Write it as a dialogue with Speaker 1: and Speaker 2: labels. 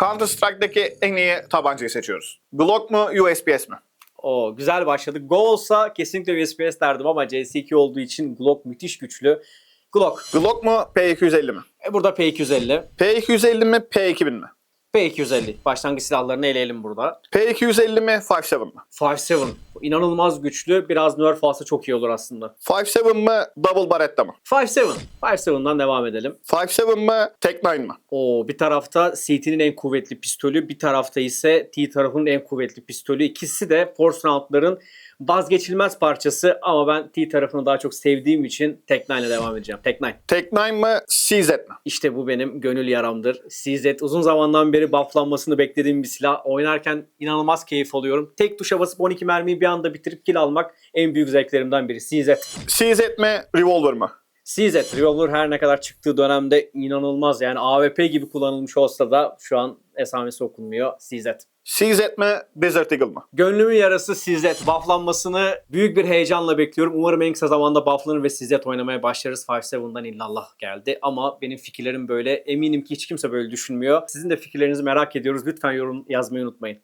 Speaker 1: Counter Strike'daki en iyi tabancayı seçiyoruz. Glock mu, USPS mi?
Speaker 2: O güzel başladı. Go olsa kesinlikle USPS derdim ama CS2 olduğu için Glock müthiş güçlü. Glock.
Speaker 1: Glock mu, P250 mi?
Speaker 2: E burada P250.
Speaker 1: P250 mi, P2000 mi?
Speaker 2: P250. Başlangıç silahlarını eleyelim burada.
Speaker 1: P250 mi, 5.7 mi?
Speaker 2: 5.7. İnanılmaz güçlü. Biraz nerf alsa çok iyi olur aslında.
Speaker 1: 5.7 mı, Double Barretta mı?
Speaker 2: 5.7. 5.7'dan devam edelim.
Speaker 1: 5.7 mı, Tech 9 mı?
Speaker 2: O bir tarafta CT'nin en kuvvetli pistolü, bir tarafta ise T tarafının en kuvvetli pistolü. İkisi de Force Round'ların vazgeçilmez parçası ama ben T tarafını daha çok sevdiğim için Tech 9 ile devam edeceğim. Tech 9.
Speaker 1: Tech 9 mı, CZ mi?
Speaker 2: İşte bu benim gönül yaramdır. CZ uzun zamandan beri bufflanmasını beklediğim bir silah. Oynarken inanılmaz keyif alıyorum. Tek tuşa basıp 12 mermiyi bir anda bitirip kill almak en büyük zevklerimden biri. CZ.
Speaker 1: CZ mi, Revolver mı?
Speaker 2: CZ Revolver her ne kadar çıktığı dönemde inanılmaz yani AWP gibi kullanılmış olsa da şu an esamesi okunmuyor. CZ.
Speaker 1: CZ mi, Desert Eagle mı?
Speaker 2: Gönlümün yarası CZ. Bufflanmasını büyük bir heyecanla bekliyorum. Umarım en kısa zamanda bufflanır ve CZ oynamaya başlarız. 5-7'dan illallah geldi. Ama benim fikirlerim böyle. Eminim ki hiç kimse böyle düşünmüyor. Sizin de fikirlerinizi merak ediyoruz. Lütfen yorum yazmayı unutmayın.